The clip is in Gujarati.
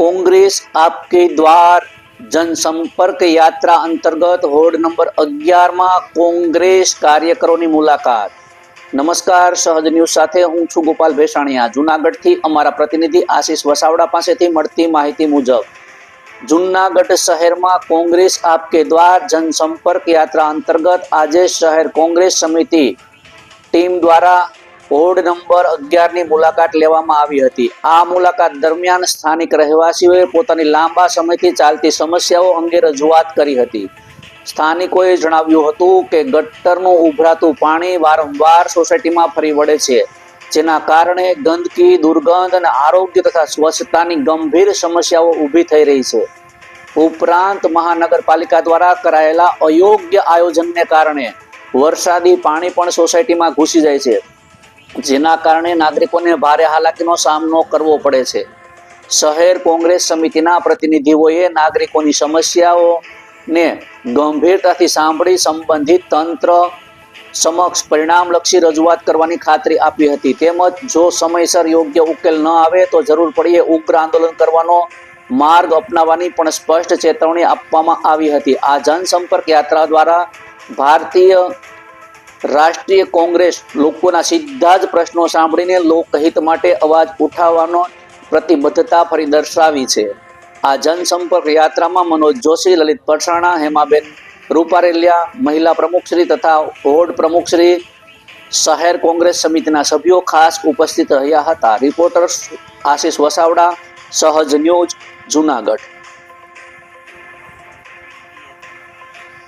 કોંગ્રેસ આપકે દ્વાર જનસંપર્ક યાત્રા અંતર્ગત હોર્ડ નંબર અગિયારમાં કોંગ્રેસ કાર્યકરોની મુલાકાત. નમસ્કાર, સહજ ન્યૂઝ સાથે હું છું ગોપાલ ભેસાણીયા. જુનાગઢથી અમારા પ્રતિનિધિ આશીષ વસાવડા પાસેથી મળતી માહિતી મુજબ, જુનાગઢ શહેરમાં કોંગ્રેસ આપકે દ્વાર જનસંપર્ક યાત્રા અંતર્ગત આજે શહેર કોંગ્રેસ સમિતિ ટીમ દ્વારા વોર્ડ નંબર અગિયારની મુલાકાત લેવામાં આવી હતી. આ મુલાકાત દરમિયાન સ્થાનિક રહેવાસીઓએ પોતાની લાંબા સમયથી ચાલતી સમસ્યાઓ અંગે રજૂઆત કરી હતી. સ્થાનિકોએ જણાવ્યું હતું કે ગટરનું ઉભરાતું પાણી વારંવાર સોસાયટીમાં ફરી વળે છે, જેના કારણે ગંદકી, દુર્ગંધ અને આરોગ્ય તથા સ્વચ્છતાની ગંભીર સમસ્યાઓ ઊભી થઈ રહી છે. ઉપરાંત મહાનગરપાલિકા દ્વારા કરાયેલા અયોગ્ય આયોજનને કારણે વરસાદી પાણી પણ સોસાયટીમાં ઘૂસી જાય છે. જેના કારણે નાગરિકોને ભારે હાલાકીનો સામનો કરવો પડે છે. શહેર કોંગ્રેસ સમિતિના પ્રતિનિધિઓએ નાગરિકોની સમસ્યાઓને ગંભીરતાથી સાંભળી સંબંધિત તંત્ર સમક્ષ પરિણામલક્ષી રજૂઆત કરવાની ખાતરી આપી હતી. તેમજ જો સમયસર યોગ્ય ઉકેલ ન આવે તો જરૂર પડીએ ઉગ્ર આંદોલન કરવાનો માર્ગ અપનાવવાની પણ સ્પષ્ટ ચેતવણી આપવામાં આવી હતી. આ જનસંપર્ક યાત્રા દ્વારા ભારતીય રાષ્ટ્રીય કોંગ્રેસ લોકોના સીધા જ પ્રશ્નો સાંભળીને લોકહિત માટે અવાજ ઉઠાવવાનો પ્રતિબદ્ધતા ફરી દર્શાવી છે. આ જનસંપર્ક યાત્રામાં મનોજ જોશી, લલિત પરસાણા, હેમાબેન રૂપારેલિયા, મહિલા પ્રમુખશ્રી તથા વોર્ડ પ્રમુખશ્રી, શહેર કોંગ્રેસ સમિતિના સભ્યો ખાસ ઉપસ્થિત રહ્યા હતા. રિપોર્ટર આશીષ વસાવડા, સહજ ન્યૂઝ, જુનાગઢ.